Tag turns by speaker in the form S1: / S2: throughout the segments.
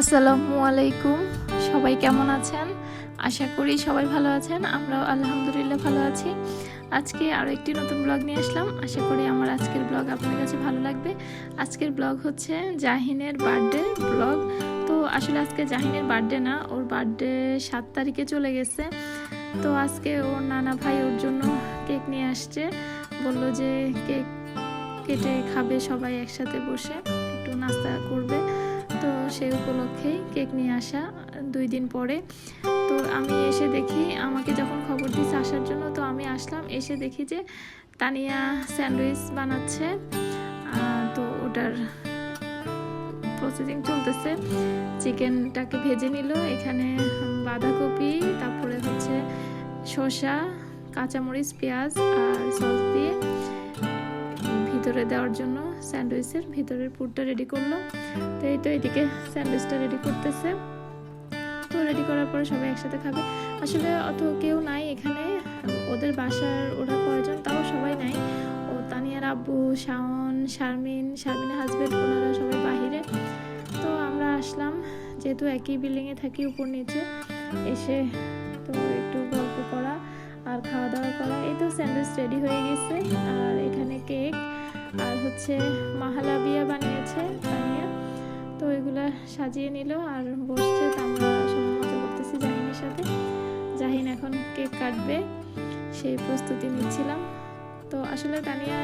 S1: আসসালামু আলাইকুম। সবাই কেমন আছেন? আশা করি সবাই ভালো আছেন। আমরাও আলহামদুলিল্লাহ ভালো আছি। আজকে আরও একটি নতুন ব্লগ নিয়ে আসলাম। আশা করি আমার আজকের ব্লগ আপনার কাছে ভালো লাগবে। আজকের ব্লগ হচ্ছে জাহিনের বার্থডে ব্লগ। তো আসলে আজকে জাহিনের বার্থডে না, ওর বার্থডে সাত তারিখে চলে গেছে। তো আজকে ওর নানা ভাই ওর জন্য কেক নিয়ে আসছে। বলল যে কেক কেটে খাবে সবাই একসাথে বসে। একটু নাস্তা সেই উপলক্ষেই কেক নিয়ে আসা দুই দিন পরে। তো আমি এসে দেখি, আমাকে যখন খবর দিচ্ছে আসার জন্য, তো আমি আসলাম, এসে দেখি যে তানিয়া স্যান্ডউইচ বানাচ্ছে। তো ওটার প্রসেসিং চলতেছে। চিকেনটাকে ভেজে নিল, এখানে বাঁধাকপি, তারপরে হচ্ছে শসা, কাঁচামরিচ, পেঁয়াজ আর সস দিয়ে ভিতরে দেওয়ার জন্য স্যান্ডউইচের ভিতরের পুরটা রেডি করল। তো এই তো এদিকে স্যান্ডউইচটা রেডি করতেছে। তো রেডি করার পরে সবাই একসাথে খাবে। আসলে অত কেউ নাই এখানে। ওদের বাসার ওরা কয়জন তাও সবাই নাই। ও তানিয়ার আব্বু, শাওন, শারমিন, শারমিনের হাজবেন্ড ওনারা সবাই বাহিরে। তো আমরা আসলাম। যেহেতু একই বিল্ডিংয়ে থাকি উপর নিচে, এসে তো একটু গল্প করা আর খাওয়া দাওয়া করা। এই তো স্যান্ডউইচ রেডি হয়ে গেছে। আর এখানে কেক আর হচ্ছে মাহালাবিয়া বানিয়েছে তানিয়া। তো এগুলা সাজিয়ে নিল আর বসছে তো আমরা সবাই মজা করতেছি জাহিনের সাথে। জাহিন এখন কেক কাটবে, সেই প্রস্তুতি নিচ্ছিলাম। তো আসলে তানিয়া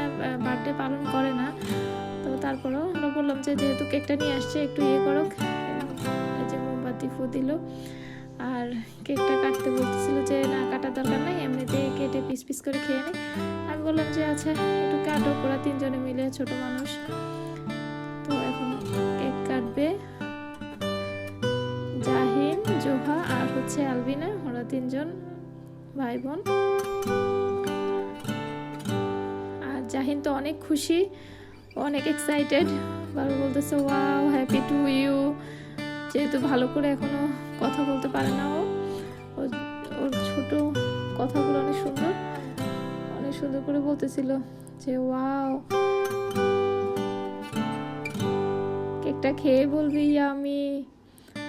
S1: বার্থডে পালন করে না। তো তারপরেও আমরা বললাম যে যেহেতু কেকটা নিয়ে আসছে, একটু ইয়ে করো। যে মোমবাতি, ফু দিল। আর কেকটা কাটতে বলতেছিল যে, না, কাটার দরকার নাই, এমনিতে কেটে পিস পিস করে খেয়ে নেই আমি বললাম যে আচ্ছা একটু কাটো। ওরা তিনজনে মিলে ছোট মানুষ। তো এখন কেক কাটবে জাহিন, জোহা আর হচ্ছে আলবিনা। ওরা তিনজন ভাই বোন আর জাহিন তো অনেক খুশি, অনেক এক্সাইটেড বারবার বলতেছে ওয়াও হ্যাপি টু ইউ যেহেতু ভালো করে এখনও কথা বলতে পারে না ও। ও- ওর ছোট কথাগুলো অনেক সুন্দর অনেক সুন্দর করে বলতেছিল যে, ওয়াও, কেকটা খেয়ে বলবি আমি।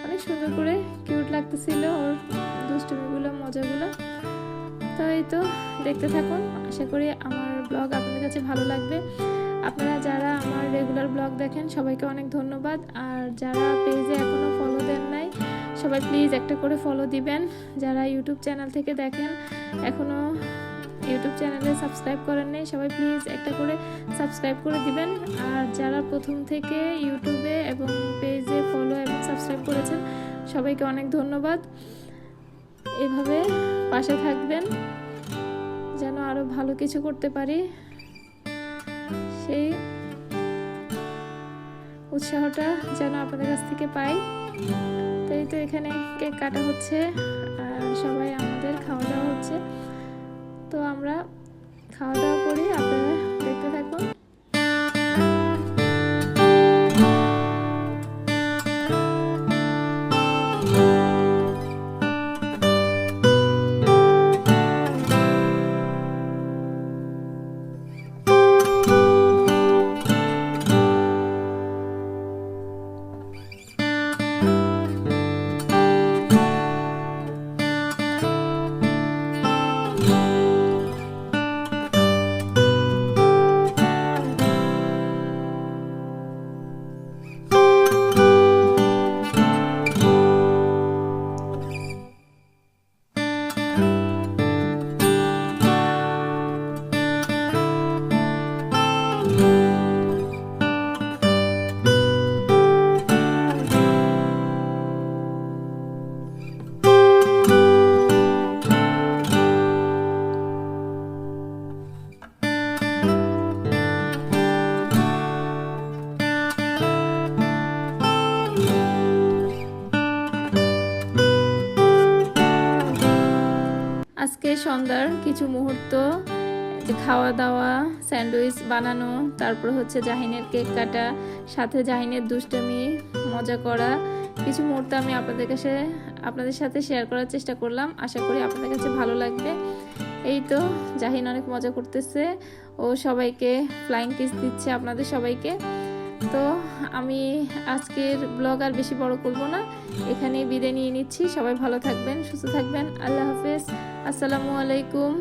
S1: অনেক সুন্দর করে কিউট লাগতেছিল ওর দুষ্টুমিগুলো, মজাগুলো। তো এই তো দেখতে থাকুন। আশা করি আমার ব্লগ আপনাদের কাছে ভালো লাগবে। আপনারা যারা আমার রেগুলার ব্লগ দেখেন, সবাইকে অনেক ধন্যবাদ। আর যারা পেজে এখনও ফলো দেন নাই, সবাই প্লিজ একটা করে ফলো দিবেন। যারা ইউটিউব চ্যানেল থেকে দেখেন এখনও ইউটিউব চ্যানেলে সাবস্ক্রাইব করেন নাই, সবাই প্লিজ একটা করে সাবস্ক্রাইব করে দিবেন। আর যারা প্রথম থেকে ইউটিউবে এবং পেজে ফলো এবং সাবস্ক্রাইব করেছেন, সবাইকে অনেক ধন্যবাদ। এভাবে পাশে থাকবেন, যেন আরও ভালো কিছু করতে পারি। সেই উৎসাহটা যেন আপনাদের কাছ থেকে পাই। তাই তো এখানে কেক কাটা হচ্ছে সবাই আমাদের খাওয়া দাওয়া হচ্ছে। তো আমরা খাওয়া দাওয়া করি, আপনারা দেখতে থাকুন। আজকে সন্ধ্যার কিছু মুহূর্ত খাওয়া দাওয়া স্যান্ডউইচ বানানো, তারপর হচ্ছে জাহিনের কেক কাটা, সাথে জাহিনের দুষ্টমি, মজা করা, কিছু মুহূর্ত আমি আপনাদের কাছে, আপনাদের সাথে শেয়ার করার চেষ্টা করলাম। আশা করি আপনাদের কাছে ভালো লাগবে। এই তো, জাহিন অনেক মজা করতেছে। ও সবাইকে ফ্লাইং কিস দিচ্ছে আপনাদের সবাইকে। আমি আজকের ব্লগ আর বেশি বড় করব না। এখানেই বিদায় নিয়ে নিচ্ছি। সবাই ভালো থাকবেন, সুস্থ থাকবেন। আল্লাহ হাফেজ। আসসালামু আলাইকুম।